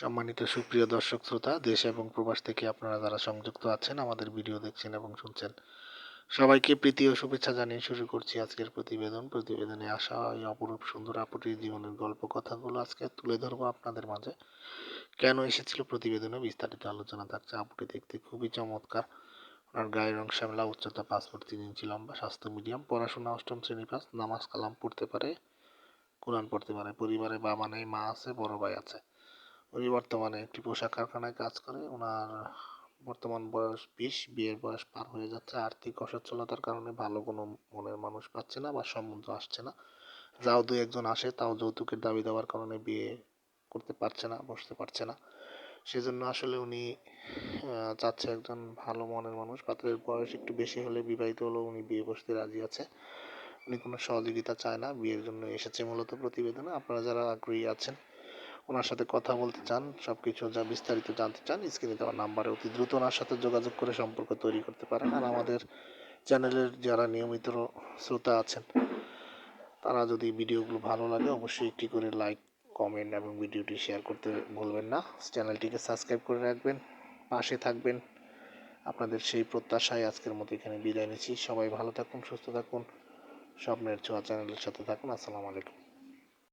সম্মানিত সুপ্রিয় দর্শক শ্রোতা, দেশ এবং প্রবাস থেকে আপনারা যারা সংযুক্ত আছেন, আমাদের ভিডিও দেখছেন এবং শুনছেন, সবাইকে প্রীতি ও শুভেচ্ছা জানিয়ে শুরু করছি আজকের প্রতিবেদন। প্রতিবেদনে আসা এই অপরূপ সুন্দর আপুটির জীবনের গল্প কথাগুলো আজকে তুলে ধরবো আপনাদের মাঝে। কেন এসেছিল প্রতিবেদনে বিস্তারিত আলোচনা থাকছে আপুটি দেখতে খুবই চমৎকার। ওনার গায়ের রং শ্যামলা, উচ্চতা পাসপোর্ট তিন ইঞ্চি লম্বা, স্বাস্থ্য মিডিয়াম, পড়াশোনা অষ্টম শ্রেণি পাস, নামাজ কালাম পড়তে পারে, কোরআন পড়তে পারে, পরিবারে বাবা নেই, মা আছে, বড় ভাই আছে। উনি বর্তমানে একটি পোশাক কারখানায় কাজ করে। ওনার বর্তমান বয়স বিশ, বিয়ের বয়স পার হয়ে যাচ্ছে। আর্থিক অসচ্ছলতার কারণে ভালো কোনো মনের মানুষ পাচ্ছে না বা সম্বন্ধ আসছে না। যাও দু একজন আসে, তাও যৌতুকের দাবি দেওয়ার কারণে বিয়ে করতে পারছে না, বসতে পারছে না। সেজন্য আসলে উনি চাচ্ছে একজন ভালো মনের মানুষ। পাত্রের বয়স একটু বেশি হলে বিবাহিত হলেও উনি বিয়ে বসতে রাজি আছে। উনি কোনো সহযোগিতা চায় না। বিয়ের জন্য এসেছে মূলত প্রতিবেদনে। আপনারা যারা আগ্রহী আছেন ওনার সাথে কথা বলতে চান সব কিছু যা বিস্তারিত জানতে চান, স্ক্রিনে দেওয়া নাম্বারে অতি দ্রুত ওনার সাথে যোগাযোগ করে সম্পর্ক তৈরি করতে পারেন। আর আমাদের চ্যানেলের যারা নিয়মিত শ্রোতা আছেন, তারা যদি ভিডিওগুলো ভালো লাগে, অবশ্যই একটি করে লাইক, কমেন্ট এবং ভিডিওটি শেয়ার করতে ভুলবেন না। চ্যানেলটিকে সাবস্ক্রাইব করে রাখবেন, পাশে থাকবেন। আপনাদের সেই প্রত্যাশায় আজকের মতো এখানে বিদায় নিচ্ছি। সবাই ভালো থাকুন, সুস্থ থাকুন, স্বপ্নের ছোঁয়া চ্যানেলের সাথে থাকুন। আসসালামু আলাইকুম।